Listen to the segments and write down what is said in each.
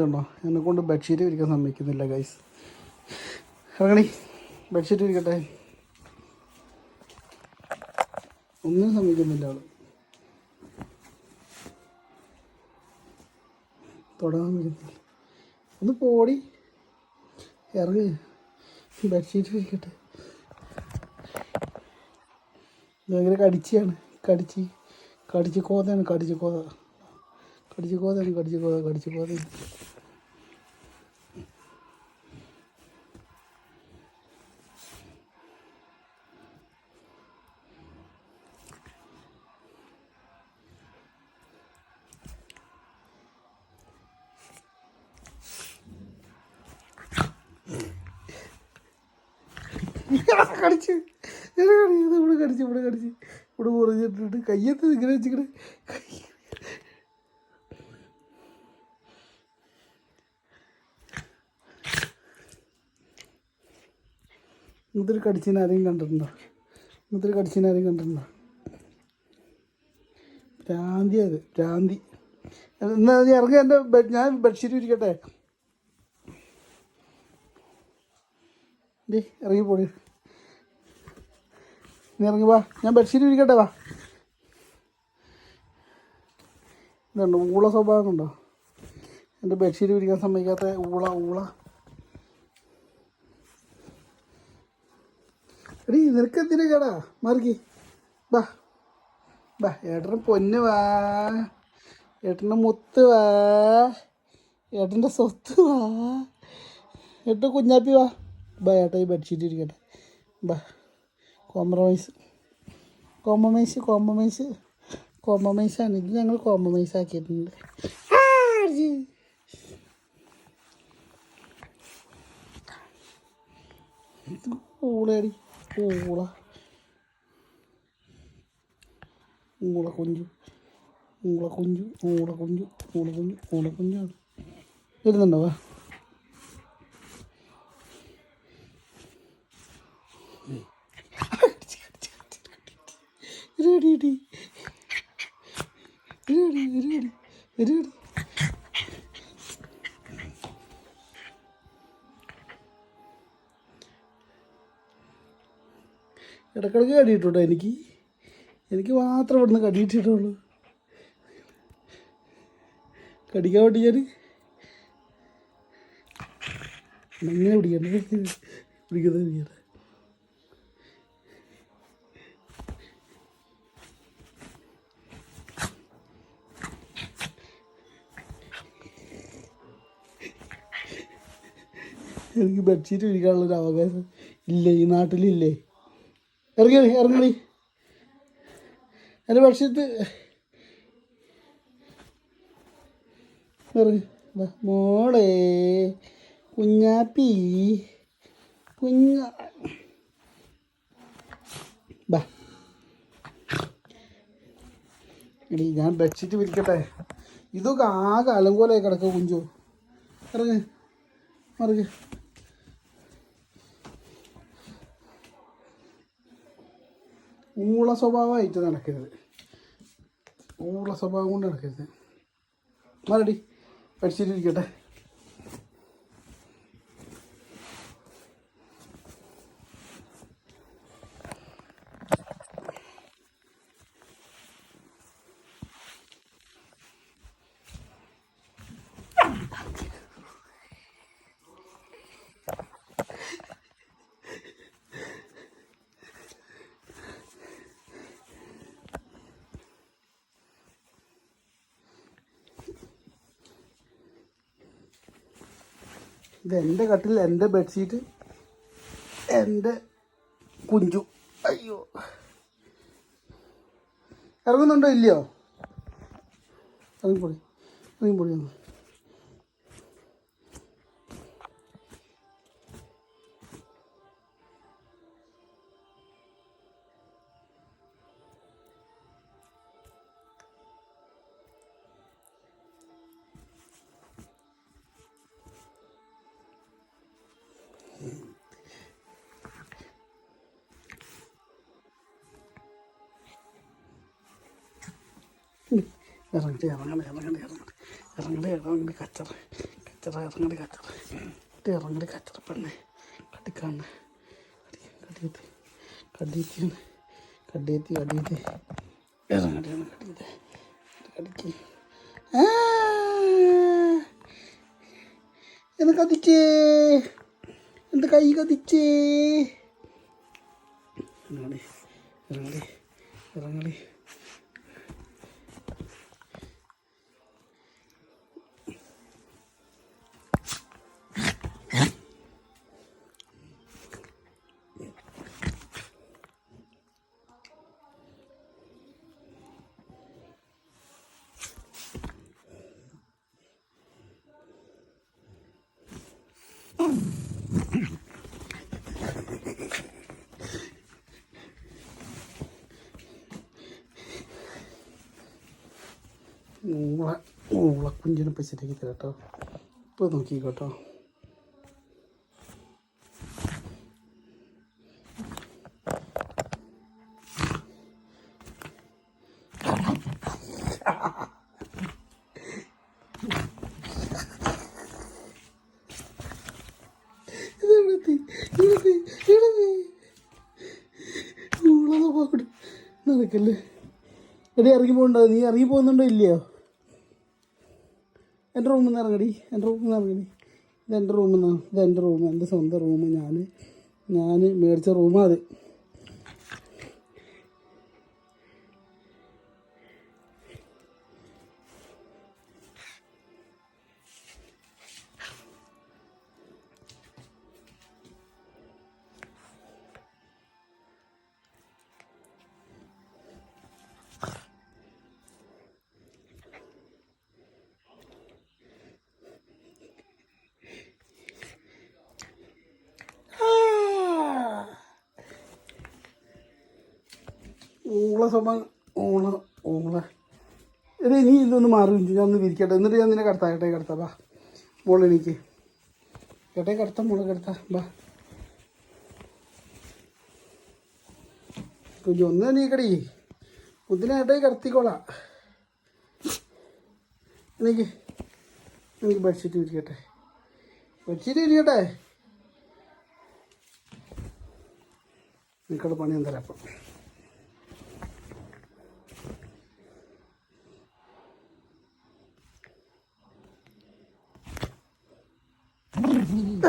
ഇതുണ്ടോ എന്നെ കൊണ്ട് ബെഡ്ഷീറ്റ് വിരിക്കാൻ സമ്മതിക്കുന്നില്ല ഗൈസ് ഇറങ്ങണി. ബെഡ്ഷീറ്റ് വിരിക്കട്ടെ. ഒന്നും സമ്മതിക്കുന്നില്ല അവൾ. തൊടാൻ വരുന്നില്ല ഒന്ന് പോടി. ഇറങ്ങ്. ബെഡ്ഷീറ്റ് വിരിക്കട്ടെ. ഭയങ്കര കടിച്ചാണ് കടിച്ച്. കടിച്ച് കോതയാണ് കടിച്ച് കോത കടിച്ച് കോതയാണ് കടിച്ച് കോത കടിച്ച് കോതയാണ് കടിച്ച്. ഇവിടെ കടിച്ച് ഇവിടെ കടിച്ച്. ഇവിടെ മുറിഞ്ഞിട്ടിട്ട് കയ്യത്ത് ഇങ്ങനെ വെച്ചിട്ട് കടിച്ചിനെ ആരെയും കണ്ടിട്ടുണ്ടോ? ഇന്നത്തെ കടിച്ചിനെ ആരെയും കണ്ടിട്ടുണ്ടോ? ഭ്രാന്തി അത് ഭ്രാന്തി. എന്നാ നീ ഇറങ്ങി എന്റെ ഞാൻ ബെഡ്ഷീറ്റ് ഇരിക്കട്ടെ ഇറങ്ങി പോടി നീ ഇറങ്ങി വാ. ഞാൻ ബെഡ്ഷീറ്റ് ഇരിക്കട്ടെ വാ. ഇതുണ്ട്? ഊള സ്വഭാവം ഉണ്ടോ? എന്റെ ബെഡ്ഷീറ്റ് വിരിക്കാൻ സമ്മതിക്കാത്ത ഊള ഊള. എടീ നിനക്ക് എന്തിനാ കേടാ? മാറിക്കി. ബാ ബാ ഏട്ടന് പൊന്ന് വാ. ഏട്ടന്റെ മുത്ത് വാ. ഏട്ടന്റെ സ്വത്ത് വാ. ഏട്ടൻ കുഞ്ഞാപ്പി വാ. ബാ ഏട്ടാ ഈ ബെഡ്ഷീറ്റ് ഇരിക്കട്ടെ. ബാ കോംപ്രമൈസ് കോംപ്രമൈസ് കോംപ്രമൈസ് കോംപ്രമൈസ് ആണ് ഇത് ഞങ്ങൾ കോംപ്രമൈസ് ആക്കിയിട്ടുണ്ട്. ഊളയടി ഊള ഊള കുഞ്ചു ഊള കുഞ്ചു ഊള കുഞ്ചു ഊള കുഞ്ചു ഊള കുഞ്ചാണ് വരുന്നുണ്ടോ? ഇരുപടി ഇരുപടി ഇരുപടി ഇരുപടി ഇടക്കിടക്ക് കടിയിട്ടുണ്ടോ എനിക്ക്? എനിക്ക് മാത്രം ഇവിടുന്ന് കടിയിട്ടിട്ടുള്ളൂ. കടിക്കാൻ വേണ്ടി ഞാൻ എങ്ങനെ പിടിക്കണ്ടേ പിടിക്കുന്നത് എനിക്ക് ബെഡ്ഷീറ്റ് വിരിക്കാനുള്ളൊരു അവകാശം ഇല്ല? ഈ നാട്ടിലില്ലേ? ഇറങ്ങി ഇറങ്ങണി എന്റെ ബെഡ്ഷീറ്റ് ഇറങ്ങി. മോളെ. കുഞ്ഞാപ്പി. കുഞ്ഞ. എടി ഞാൻ ബെഡ്ഷീറ്റ് വിരിക്കട്ടെ. ഇതൊക്കെ ആകെ അലങ്കോലായി കിടക്കുക കുഞ്ചു. ഇറങ്ങ്. മറിക്ക്. ഊള സ്വഭാവമായിട്ട് നടക്കരുത്. ഊള സ്വഭാവം കൊണ്ട് നടക്കരുത്. മരടി പഠിച്ചിട്ടിരിക്കട്ടെ. ഇത് എന്റെ കട്ടിൽ എന്റെ ബെഡ്ഷീറ്റ് എന്റെ കുഞ്ചു. അയ്യോ. ഇറങ്ങുന്നുണ്ടോ ഇല്ലയോ? ഇറങ്ങിപ്പൊടി ഇറങ്ങിപ്പൊടി ഒന്ന് ഇറങ്ങട്ടെ ഇറങ്ങണേ ഇറങ്ങണേ ഇറങ്ങട്ടെ. ഇറങ്ങണേ ഇറങ്ങണേ കച്ചറ കച്ചറ ഇറങ്ങടി കച്ചറ ഇട്ട് ഇറങ്ങടി കച്ചറ പെണ്ണെ. കടിക്കാണ്. കടിയത്തി കടിയത്തിയാണ് കടിയത്തി കടിയത്തി ഇറങ്ങടിയാണ് കടിയത്തി കടിക്ക്. എന്ന് കതിച്ചേ എന്ത് കൈ കതിച്ചേ ഇറങ്ങടി ഇറങ്ങടി ഇറങ്ങടി കുഞ്ഞിനെ പൈസ ശരിയാക്കി തരാം കേട്ടോ ഇപ്പോൾ നോക്കിക്കോട്ടോ. നടക്കല്ലേ? എടി ഇറങ്ങി പോകണ്ടോ. നീ ഇറങ്ങി പോകുന്നുണ്ടോ ഇല്ലയോ? എന്റെ റൂമിൽ നിന്ന് ഇറങ്ങടി. എന്റെ റൂമിൽ നിന്ന് ഇറങ്ങടി. ഇത് എന്റെ റൂമിൽ നിന്നാണ് ഇത് എന്റെ റൂം എന്റെ സ്വന്തം റൂം ഞാൻ ഞാൻ മേടിച്ച റൂമാണ് അത്. ഊള സ്വഭാവം ഓണ ഊള എടേ നീ ഇതൊന്ന് മാറി. ഞാൻ ഒന്ന് വിരിക്കട്ടെ. എന്നിട്ട് ഞാൻ നിന്നെ കടത്താം. കേട്ടേ കടത്താം. ബാ മോൾ എനിക്ക് കേട്ടേ കടത്താം മോളെ കടത്താം. ബാ കുഞ്ഞു ഒന്ന് എണീക്കടി. കേട്ടേ കടത്തിക്കോളാം. എനിക്ക് എനിക്ക് ബെഡ്ഷീറ്റ് വിരിക്കട്ടെ. ബെഡ്ഷീറ്റ് വിരിക്കട്ടെ. നിങ്ങളുടെ പണി എന്തായാലും അപ്പം.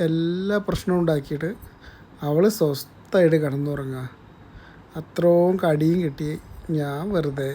എല്ലാ പ്രശ്നവും ഉണ്ടാക്കിയിട്ട് അവൾ സ്വസ്ഥമായിട്ട് കിടന്നുറങ്ങുക. അത്രയും കടിയും കിട്ടി. ഞാൻ വെറുതെ